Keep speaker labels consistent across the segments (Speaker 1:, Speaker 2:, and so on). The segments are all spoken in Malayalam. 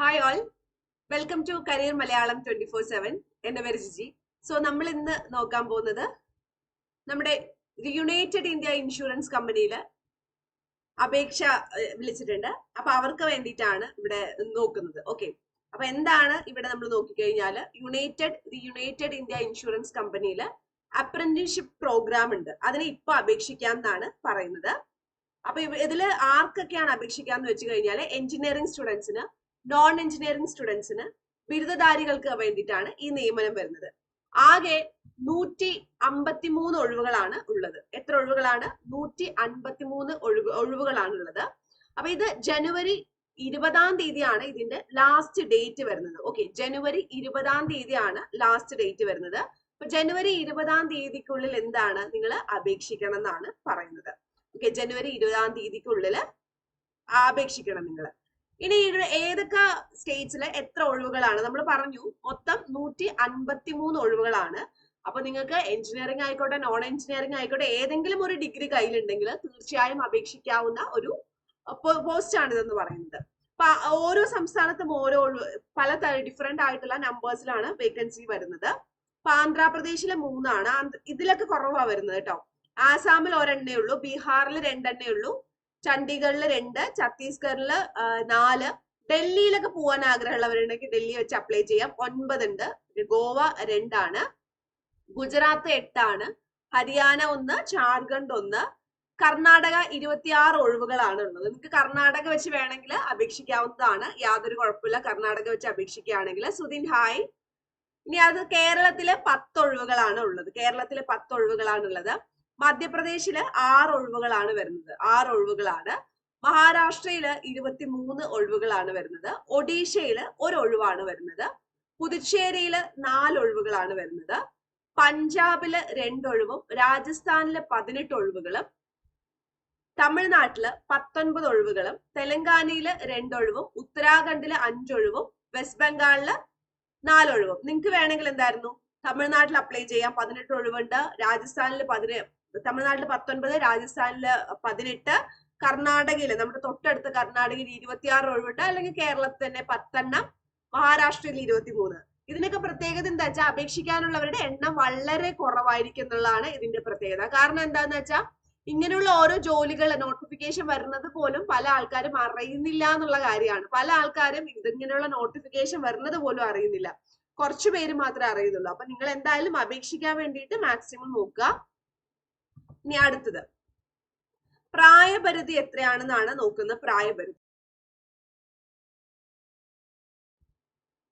Speaker 1: Hi all welcome to career Malayalam twenty four seven എന്റെ പേര് ജിജി. സോ നമ്മൾ ഇന്ന് നോക്കാൻ പോകുന്നത് നമ്മുടെ യുണൈറ്റഡ് ഇന്ത്യ ഇൻഷുറൻസ് കമ്പനിയിൽ അപേക്ഷ വിളിച്ചിട്ടുണ്ട്. അപ്പൊ അവർക്ക് വേണ്ടിയിട്ടാണ് ഇവിടെ നോക്കുന്നത്. ഓക്കെ അപ്പൊ എന്താണ് ഇവിടെ നമ്മൾ നോക്കിക്കഴിഞ്ഞാൽ united the united India insurance കമ്പനിയിൽ അപ്രന്റീഷിപ്പ് പ്രോഗ്രാം ഉണ്ട്. അതിനെ ഇപ്പൊ അപേക്ഷിക്കാം എന്നാണ് പറയുന്നത്. അപ്പൊ ഇതിൽ ആർക്കൊക്കെയാണ് അപേക്ഷിക്കാന്ന് വെച്ച് കഴിഞ്ഞാൽ എഞ്ചിനീയറിംഗ് സ്റ്റുഡൻസിന് നോൺ എഞ്ചിനീയറിംഗ് സ്റ്റുഡൻസിന് ബിരുദധാരികൾക്ക് വേണ്ടിയിട്ടാണ് ഈ നിയമനം വരുന്നത്. ആകെ നൂറ്റി അമ്പത്തിമൂന്ന് ഒഴിവുകളാണ് ഉള്ളത്. എത്ര ഒഴിവുകളാണ്? നൂറ്റി അൻപത്തിമൂന്ന് ഒഴിവ് ഒഴിവുകളാണ് ഉള്ളത് അപ്പൊ ഇത് ജനുവരി ഇരുപതാം തീയതിയാണ് ഇതിന്റെ ലാസ്റ്റ് ഡേറ്റ് വരുന്നത്. ഓക്കെ ജനുവരി ഇരുപതാം തീയതിയാണ് ലാസ്റ്റ് ഡേറ്റ് വരുന്നത്. അപ്പൊ ജനുവരി ഇരുപതാം തീയതിക്കുള്ളിൽ എന്താണ് നിങ്ങൾ അപേക്ഷിക്കണം എന്നാണ് പറയുന്നത്. ഓക്കെ ജനുവരി ഇരുപതാം തീയതിക്കുള്ളിൽ അപേക്ഷിക്കണം നിങ്ങൾ ഇനി ഏതൊക്കെ സ്റ്റേറ്റ്സിലെ എത്ര ഒഴിവുകളാണ്? നമ്മൾ പറഞ്ഞു മൊത്തം നൂറ്റി അൻപത്തി മൂന്ന് ഒഴിവുകളാണ്. അപ്പൊ നിങ്ങൾക്ക് എഞ്ചിനീയറിംഗ് ആയിക്കോട്ടെ നോൺ എഞ്ചിനീയറിംഗ് ആയിക്കോട്ടെ ഏതെങ്കിലും ഒരു ഡിഗ്രി കയ്യിലുണ്ടെങ്കിൽ തീർച്ചയായും അപേക്ഷിക്കാവുന്ന ഒരു പോസ്റ്റ് ആണ് ഇതെന്ന് പറയുന്നത്. ഓരോ സംസ്ഥാനത്തും ഓരോ പല ഡിഫറെന്റ് ആയിട്ടുള്ള നമ്പേഴ്സിലാണ് വേക്കൻസി വരുന്നത്. അപ്പൊ ആന്ധ്രാപ്രദേശിലെ മൂന്നാണ്. ഇതിലൊക്കെ കുറവാണ് വരുന്നത് കേട്ടോ. ആസാമിൽ ഒരെണ്ണേ ഉള്ളൂ. ബീഹാറിൽ രണ്ടെണ്ണേ ഉള്ളൂ. ചണ്ഡീഗഡിൽ രണ്ട് ഛത്തീസ്ഗഡിൽ നാല്. ഡൽഹിയിലൊക്കെ പോകാൻ ആഗ്രഹമുള്ളവരുണ്ടെങ്കിൽ ഡൽഹി വെച്ച് അപ്ലൈ ചെയ്യാം. ഒൻപത് ഉണ്ട്. ഗോവ രണ്ടാണ്. ഗുജറാത്ത് എട്ടാണ്. ഹരിയാന ഒന്ന് ജാർഖണ്ഡ് ഒന്ന്. കർണാടക ഇരുപത്തിയാറ് ഒഴിവുകളാണ് ഉള്ളത്. നിങ്ങൾക്ക് കർണാടക വെച്ച് വേണമെങ്കിൽ അപേക്ഷിക്കാവുന്നതാണ്. യാതൊരു കുഴപ്പമില്ല. കർണാടക വെച്ച് അപേക്ഷിക്കുകയാണെങ്കിൽ. സുദിൻ ഹായ്. ഇനി അത് കേരളത്തിലെ പത്ത് ഒഴിവുകളാണ് ഉള്ളത്. കേരളത്തിലെ പത്ത് ഒഴിവുകളാണ് ഉള്ളത്. മധ്യപ്രദേശിൽ ആറ് ഒഴിവുകളാണ് വരുന്നത്. ആറ് ഒഴിവുകളാണ്. മഹാരാഷ്ട്രയിൽ ഇരുപത്തിമൂന്ന് ഒഴിവുകളാണ് വരുന്നത്. ഒഡീഷയിൽ ഒരു ഒഴിവാണ് വരുന്നത്. പുതുച്ചേരിയിൽ നാല് ഒഴിവുകളാണ് വരുന്നത്. പഞ്ചാബിൽ രണ്ടൊഴിവും രാജസ്ഥാനിൽ പതിനെട്ട് ഒഴിവുകളും തമിഴ്നാട്ടിൽ പത്തൊൻപത് ഒഴിവുകളും തെലങ്കാനയിൽ രണ്ടൊഴിവും ഉത്തരാഖണ്ഡിൽ അഞ്ചൊഴിവും വെസ്റ്റ് ബംഗാളിൽ നാലൊഴിവും നിങ്ങൾക്ക് വേണമെങ്കിൽ എന്തായിരുന്നു? തമിഴ്നാട്ടിൽ അപ്ലൈ ചെയ്യാം. പതിനെട്ട് ഒഴിവുണ്ട്. രാജസ്ഥാനിൽ പതിനെ തമിഴ്നാട്ടിൽ പത്തൊൻപത് രാജസ്ഥാനിൽ പതിനെട്ട് കർണാടകയിൽ നമ്മുടെ തൊട്ടടുത്ത കർണാടകയിൽ ഇരുപത്തിയാറ് ഒഴിവിട്ട് അല്ലെങ്കിൽ കേരളത്തിൽ തന്നെ പത്തെണ്ണം മഹാരാഷ്ട്രയിൽ ഇരുപത്തിമൂന്ന്. ഇതിനൊക്കെ പ്രത്യേകത എന്താ വെച്ചാൽ അപേക്ഷിക്കാനുള്ളവരുടെ എണ്ണം വളരെ കുറവായിരിക്കും എന്നുള്ളതാണ് ഇതിന്റെ പ്രത്യേകത. കാരണം എന്താന്ന് വെച്ചാൽ ഇങ്ങനെയുള്ള ഓരോ ജോലികൾ നോട്ടിഫിക്കേഷൻ വരുന്നത് പോലും പല ആൾക്കാരും അറിയുന്നില്ല എന്നുള്ള കാര്യമാണ്. പല ആൾക്കാരും ഇതിങ്ങനെയുള്ള നോട്ടിഫിക്കേഷൻ വരുന്നത് പോലും അറിയുന്നില്ല. കുറച്ചു പേര് മാത്രമേ അറിയുന്നുള്ളൂ. അപ്പൊ നിങ്ങൾ എന്തായാലും അപേക്ഷിക്കാൻ വേണ്ടിയിട്ട് മാക്സിമം നോക്കുക. ഇനി അടുത്തത്. പ്രായപരിധി എത്രയാണെന്നാണ് നോക്കുന്ന പ്രായപരിധി.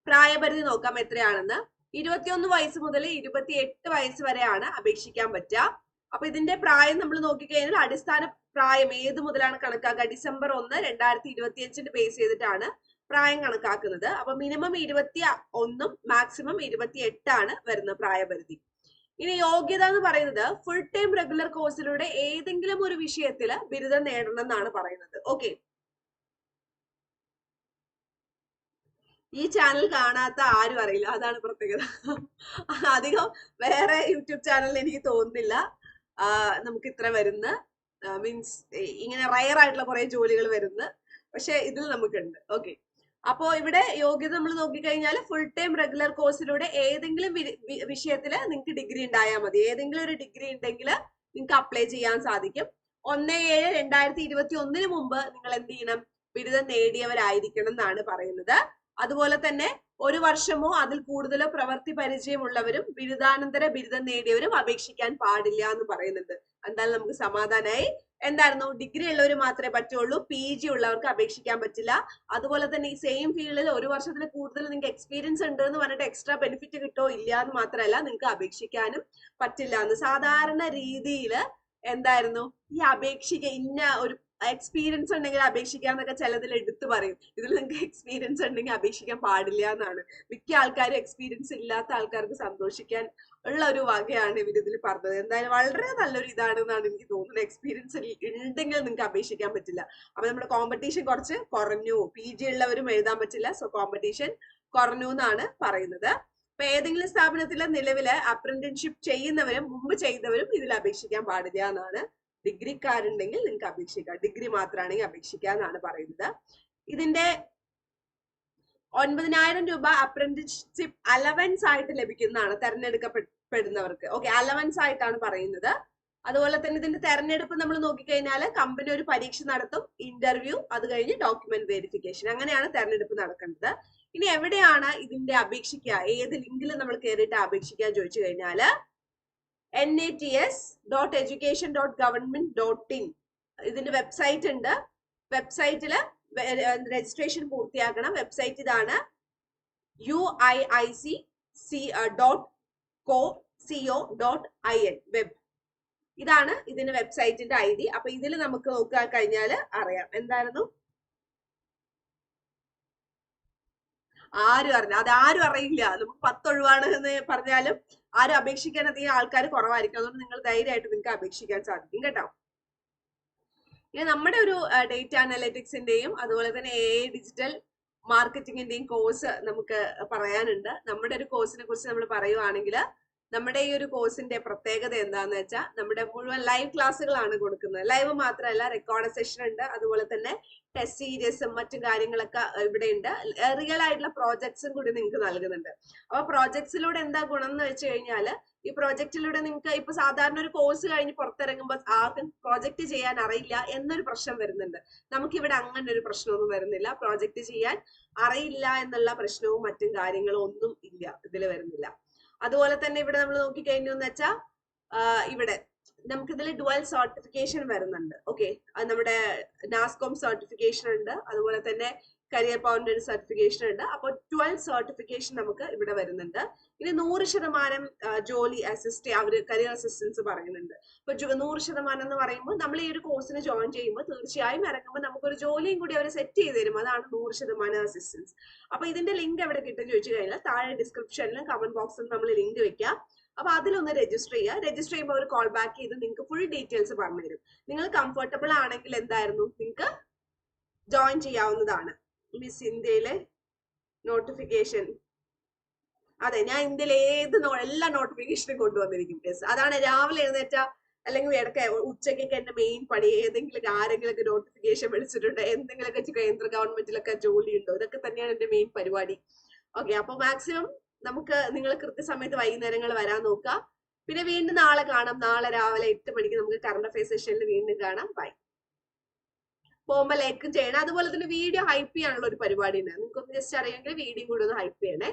Speaker 1: പ്രായപരിധി നോക്കാം എത്രയാണെന്ന്. ഇരുപത്തിയൊന്ന് വയസ്സ് മുതൽ ഇരുപത്തി എട്ട് വയസ്സ് വരെയാണ് അപേക്ഷിക്കാൻ പറ്റുക. അപ്പൊ ഇതിന്റെ പ്രായം നമ്മൾ നോക്കിക്കഴിഞ്ഞാൽ അടിസ്ഥാന പ്രായം ഏത് മുതലാണ് കണക്കാക്കുക? ഡിസംബർ ഒന്ന് രണ്ടായിരത്തി ഇരുപത്തി അഞ്ചിന് ബേസ് ചെയ്തിട്ടാണ് പ്രായം കണക്കാക്കുന്നത്. അപ്പൊ മിനിമം ഇരുപത്തി ഒന്നും മാക്സിമം ഇരുപത്തി എട്ടാണ് വരുന്ന പ്രായപരിധി. ഇനി യോഗ്യത എന്ന് പറയുന്നത് ഫുൾ ടൈം റെഗുലർ കോഴ്സിലൂടെ ഏതെങ്കിലും ഒരു വിഷയത്തിൽ ബിരുദം നേടണം എന്നാണ് പറയുന്നത്. ഓക്കെ ഈ ചാനൽ കാണാത്ത ആരും അറിയില്ല. അതാണ് പ്രത്യേകത. അധികം വേറെ യൂട്യൂബ് ചാനലിൽ എനിക്ക് തോന്നുന്നില്ല. നമുക്ക് ഇത്ര വരുന്ന മീൻസ് ഇങ്ങനെ റയർ ആയിട്ടുള്ള കുറെ ജോലികൾ വരുന്ന പക്ഷെ ഇതിൽ നമുക്കുണ്ട്. ഓക്കെ അപ്പോ ഇവിടെ യോഗ്യത നമ്മൾ നോക്കിക്കഴിഞ്ഞാൽ ഫുൾ ടൈം റെഗുലർ കോഴ്സിലൂടെ ഏതെങ്കിലും വിഷയത്തിൽ നിങ്ങൾക്ക് ഡിഗ്രി ഉണ്ടായാൽ മതി. ഏതെങ്കിലും ഒരു ഡിഗ്രി ഉണ്ടെങ്കിൽ നിങ്ങൾക്ക് അപ്ലൈ ചെയ്യാൻ സാധിക്കും. ഒന്ന് ഏഴ് രണ്ടായിരത്തി ഇരുപത്തി ഒന്നിന് മുമ്പ് നിങ്ങൾ എന്ത് ചെയ്യണം? ബിരുദം നേടിയവരായിരിക്കണം എന്നാണ് പറയുന്നത്. അതുപോലെ തന്നെ ഒരു വർഷമോ അതിൽ കൂടുതലോ പ്രവൃത്തി പരിചയമുള്ളവരും ബിരുദാനന്തര ബിരുദം നേടിയവരും അപേക്ഷിക്കാൻ പാടില്ല എന്ന് പറയുന്നുണ്ട്. എന്തായാലും നമുക്ക് സമാധാനമായി എന്തായിരുന്നു? ഡിഗ്രി ഉള്ളവർ മാത്രമേ പറ്റുള്ളൂ. പി ജി ഉള്ളവർക്ക് അപേക്ഷിക്കാൻ പറ്റില്ല. അതുപോലെ തന്നെ ഈ സെയിം ഫീൽഡിൽ ഒരു വർഷത്തിൽ കൂടുതൽ നിങ്ങൾക്ക് എക്സ്പീരിയൻസ് ഉണ്ട് എന്ന് പറഞ്ഞിട്ട് എക്സ്ട്രാ ബെനിഫിറ്റ് കിട്ടോ ഇല്ല എന്ന് മാത്രമല്ല നിങ്ങൾക്ക് അപേക്ഷിക്കാനും പറ്റില്ല എന്ന്. സാധാരണ രീതിയിൽ എന്തായിരുന്നു? ഈ അപേക്ഷിക്ക ഇന്ന ഒരു എക്സ്പീരിയൻസ് ഉണ്ടെങ്കിൽ അപേക്ഷിക്കാന്നൊക്കെ ചിലതിൽ എടുത്തു പറയും. ഇതിൽ നിങ്ങൾക്ക് എക്സ്പീരിയൻസ് ഉണ്ടെങ്കിൽ അപേക്ഷിക്കാൻ പാടില്ല എന്നാണ്. മിക്ക ആൾക്കാരും എക്സ്പീരിയൻസ് ഇല്ലാത്ത ആൾക്കാർക്ക് സന്തോഷിക്കാൻ ഉള്ള ഒരു വകയാണ് ഇവർ ഇതിൽ പറഞ്ഞത്. എന്തായാലും വളരെ നല്ലൊരു ഇതാണെന്നാണ് എനിക്ക് തോന്നുന്നത്. എക്സ്പീരിയൻസ് ഉണ്ടെങ്കിൽ നിങ്ങൾക്ക് അപേക്ഷിക്കാൻ പറ്റില്ല. അപ്പൊ നമ്മുടെ കോമ്പറ്റീഷൻ കുറച്ച് കുറഞ്ഞു. പി ജി ഉള്ളവരും എഴുതാൻ പറ്റില്ല. സോ കോമ്പറ്റീഷൻ കുറഞ്ഞു എന്നാണ് പറയുന്നത്. അപ്പൊ ഏതെങ്കിലും സ്ഥാപനത്തിലെ നിലവിലെ അപ്രന്റീൻഷിപ്പ് ചെയ്യുന്നവരും മുമ്പ് ചെയ്തവരും ഇതിൽ അപേക്ഷിക്കാൻ പാടില്ല എന്നാണ് ഡിഗ്രിക്കാരുണ്ടെങ്കിൽ നിങ്ങൾക്ക് അപേക്ഷിക്കാം. ഡിഗ്രി മാത്രമാണെങ്കിൽ അപേക്ഷിക്കാം എന്നാണ് പറയുന്നത്. ഇതിന്റെ ഒൻപതിനായിരം രൂപ അപ്രന്റിസ്ഷിപ്പ് അലവൻസ് ആയിട്ട് ലഭിക്കുന്നതാണ് തെരഞ്ഞെടുക്കപ്പെടുന്നവർക്ക്. ഓക്കെ അലവൻസ് ആയിട്ടാണ് പറയുന്നത്. അതുപോലെ തന്നെ ഇതിന്റെ തെരഞ്ഞെടുപ്പ് നമ്മൾ നോക്കിക്കഴിഞ്ഞാൽ കമ്പനി ഒരു പരീക്ഷ നടത്തും ഇന്റർവ്യൂ അത് കഴിഞ്ഞ് ഡോക്യുമെന്റ് വെരിഫിക്കേഷൻ അങ്ങനെയാണ് തെരഞ്ഞെടുപ്പ് നടക്കേണ്ടത് ഇനി എവിടെയാണ് ഇതിന്റെ അപേക്ഷിക്കുക? ഏത് ലിങ്കിൽ നമ്മൾ കയറിയിട്ട് അപേക്ഷിക്കാൻ ചോദിച്ചു കഴിഞ്ഞാൽ N A T S dot education dot government dot in ഇതിന്റെ വെബ്സൈറ്റ് ഉണ്ട്. വെബ്സൈറ്റിൽ രജിസ്ട്രേഷൻ പൂർത്തിയാക്കണം. വെബ്സൈറ്റ് ഇതാണ് U I I C C dot co CO dot I N web ഇതാണ് ഇതിന്റെ വെബ്സൈറ്റിന്റെ ഐ ഡി. അപ്പൊ ഇതിൽ നമുക്ക് നോക്കാൻ കഴിഞ്ഞാൽ അറിയാം. എന്തായിരുന്നു? ആരും അറിഞ്ഞ അത് ആരും അറിയില്ല. നമുക്ക് പത്തൊഴിവാണ് എന്ന് പറഞ്ഞാലും ആരും അപേക്ഷിക്കാൻ അധികം ആൾക്കാർ കുറവായിരിക്കും. അതുകൊണ്ട് നിങ്ങൾ ധൈര്യമായിട്ട് നിങ്ങൾക്ക് അപേക്ഷിക്കാൻ സാധിക്കും കേട്ടോ. ഇനി നമ്മുടെ ഒരു ഡേറ്റ അനലറ്റിക്സിന്റെയും അതുപോലെ തന്നെ എ ഡിജിറ്റൽ മാർക്കറ്റിംഗിന്റെയും കോഴ്സ് നമുക്ക് പറയാനുണ്ട്. നമ്മുടെ ഒരു കോഴ്സിനെ കുറിച്ച് നമ്മൾ പറയുവാണെങ്കിൽ നമ്മുടെ ഈ ഒരു കോഴ്സിന്റെ പ്രത്യേകത എന്താന്ന് വെച്ചാൽ നമ്മുടെ മുഴുവൻ ലൈവ് ക്ലാസ്സുകളാണ് കൊടുക്കുന്നത്. ലൈവ് മാത്രമല്ല റെക്കോർഡ് സെഷൻ ഉണ്ട്. അതുപോലെ തന്നെ ടെസ്റ്റ് സീരീസും മറ്റു കാര്യങ്ങളൊക്കെ ഇവിടെ ഉണ്ട്. റിയൽ ആയിട്ടുള്ള പ്രോജക്ട്സും കൂടി നിങ്ങൾക്ക് നൽകുന്നുണ്ട്. അപ്പൊ പ്രോജക്ട്സിലൂടെ എന്താ ഗുണം എന്ന് വെച്ച് കഴിഞ്ഞാൽ ഈ പ്രോജക്റ്റിലൂടെ നിങ്ങൾക്ക് ഇപ്പൊ സാധാരണ ഒരു കോഴ്സ് കഴിഞ്ഞ് പുറത്തിറങ്ങുമ്പോൾ ആർക്കും പ്രോജക്റ്റ് ചെയ്യാൻ അറിയില്ല എന്നൊരു പ്രശ്നം വരുന്നുണ്ട്. നമുക്ക് ഇവിടെ അങ്ങനെ ഒരു പ്രശ്നമൊന്നും വരുന്നില്ല. പ്രോജക്റ്റ് ചെയ്യാൻ അറിയില്ല എന്നുള്ള പ്രശ്നവും മറ്റും കാര്യങ്ങളും ഒന്നും ഇല്ല. ഇതിൽ വരുന്നില്ല. അതുപോലെ തന്നെ ഇവിടെ നമ്മൾ നോക്കിക്കഴിഞ്ഞു എന്ന് വെച്ചാൽ ഇവിടെ നമുക്ക് ഇതിൽ ഡുവൽ സർട്ടിഫിക്കേഷൻ വരുന്നുണ്ട് ഓക്കെ നമ്മുടെ നാസ്കോം സർട്ടിഫിക്കേഷൻ ഉണ്ട്. അതുപോലെ തന്നെ കരിയർ പൗണ്ടഡ് സർട്ടിഫിക്കേഷൻ ഉണ്ട്. അപ്പോൾ ട്വൽവ് സർട്ടിഫിക്കേഷൻ നമുക്ക് ഇവിടെ വരുന്നുണ്ട്. ഇനി നൂറ് ശതമാനം ജോലി അസിസ്റ്റ് അവർ കരിയർ അസിസ്റ്റൻസ് പറയുന്നുണ്ട്. അപ്പൊ നൂറ് ശതമാനം എന്ന് പറയുമ്പോൾ നമ്മൾ ഈ ഒരു കോഴ്സിന് ജോയിൻ ചെയ്യുമ്പോൾ തീർച്ചയായും ഇറങ്ങുമ്പോൾ നമുക്കൊരു ജോലിയും കൂടി അവർ സെറ്റ് ചെയ്ത് തരും. അതാണ് നൂറ് ശതമാനം അസിസ്റ്റൻസ് അപ്പൊ ഇതിന്റെ ലിങ്ക് എവിടെ കിട്ടും ചോദിച്ചു കഴിഞ്ഞാൽ താഴെ ഡിസ്ക്രിപ്ഷനിലും കമന്റ് ബോക്സിൽ നമ്മൾ ലിങ്ക് വെക്കാം. അപ്പൊ അതിലൊന്ന് രജിസ്റ്റർ ചെയ്യുക. രജിസ്റ്റർ ചെയ്യുമ്പോൾ അവർ കോൾ ബാക്ക് ചെയ്ത് നിങ്ങൾക്ക് ഫുൾ ഡീറ്റെയിൽസ് പറഞ്ഞു തരും നിങ്ങൾ കംഫർട്ടബിൾ ആണെങ്കിൽ എന്തായിരുന്നു? നിങ്ങൾക്ക് ജോയിൻ ചെയ്യാവുന്നതാണ്. മിസ് ഇന്ത്യയിലെ നോട്ടിഫിക്കേഷൻ അതെ ഞാൻ ഇന്ത്യയിലെ ഏത് എല്ലാ നോട്ടിഫിക്കേഷനും കൊണ്ടുവന്നിരിക്കും യെസ് അതാണ് രാവിലെ എഴുന്നേറ്റ അല്ലെങ്കിൽ ഇടയ്ക്ക് ഉച്ചയ്ക്കൊക്കെ എന്റെ മെയിൻ പണി ഏതെങ്കിലും ആരെങ്കിലൊക്കെ നോട്ടിഫിക്കേഷൻ വിളിച്ചിട്ടുണ്ട് എന്തെങ്കിലുമൊക്കെ കേന്ദ്ര ഗവൺമെന്റിലൊക്കെ ജോലി ഉണ്ടോ ഇതൊക്കെ തന്നെയാണ് എന്റെ മെയിൻ പരിപാടി. ഓക്കെ അപ്പൊ മാക്സിമം നമുക്ക് നിങ്ങൾ കൃത്യസമയത്ത് വൈകുന്നേരങ്ങൾ വരാൻ നോക്കുക. പിന്നെ വീണ്ടും നാളെ കാണാം. നാളെ രാവിലെ എട്ട് മണിക്ക് നമുക്ക് കറണ്ട് അഫയർ സെഷനിൽ വീണ്ടും കാണാം. ബൈ പോകുമ്പോൾ ലൈക്കും ചെയ്യണം. അതുപോലെ തന്നെ വീഡിയോ ഹൈപ്പ് ചെയ്യാനുള്ള ഒരു പരിപാടി ഉണ്ട് നിങ്ങൾക്ക് ജസ്റ്റ് അറിയാമെങ്കിൽ വീഡിയോ കൂടി ഒന്ന് ഹൈപ്പ് ചെയ്യണേ.